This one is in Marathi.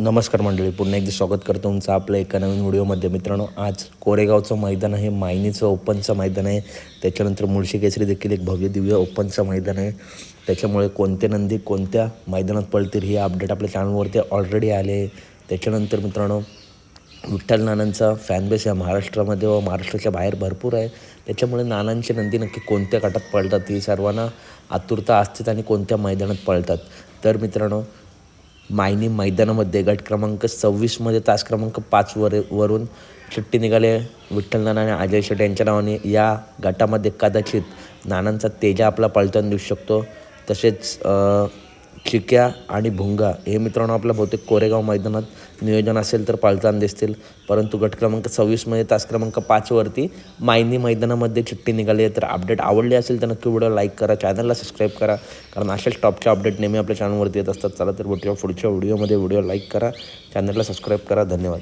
नमस्कार मंडळी पुन्हा एकदा स्वागत करतो तुमचं आपल्या एका नवीन व्हिडिओमध्ये मित्रांनो आज कोरेगावचं मैदान आहे मायनीचं ओपनचं मैदान आहे. त्याच्यानंतर मुळशी केसरी देखील एक भव्य दिव्य ओपनचं मैदान आहे. त्याच्यामुळे कोणते नंदी कोणत्या मैदानात पळतील हे अपडेट आपल्या चॅनलवरती ऑलरेडी आले त्याच्यानंतर मित्रांनो विठ्ठल नानांचा फॅनबेस या महाराष्ट्रामध्ये व महाराष्ट्राच्या बाहेर भरपूर आहे. त्याच्यामुळे नानांची नंदी नक्की कोणत्या गटात पळतात ही सर्वांना आतुरता असतेच आणि कोणत्या मैदानात पळतात. तर मित्रांनो मायनी मैदानामध्ये गट क्रमांक सव्वीसमध्ये तास क्रमांक पाचवर वरून सुट्टी निघाले. विठ्ठल नाना आणि अजय शेट यांच्या नावाने या गटामध्ये कदाचित नानांचा तेजा आपला पळताना देऊ शकतो. तसेच चिक्या आणि भुंगा हे मित्रांनो आपल्या बहुतेक कोरेगाव मैदानात नियोजन असेल तर पळताना दिसतील. परंतु गट क्रमांक सव्वीसमध्ये तास क्रमांक पाचवरती मायनी मैदानामध्ये चिठ्ठी निघाली आहे. तर अपडेट आवडली असेल तर नक्की व्हिडिओ लाईक करा चॅनलला सबस्क्राईब करा. कारण अशाच टॉपचे अपडेट नेहमी आपल्या चॅनलवरती येत असतात. चला तर भेटूया पुढच्या व्हिडिओमध्ये व्हिडिओ लाईक करा चॅनलला सबस्क्राईब करा. धन्यवाद.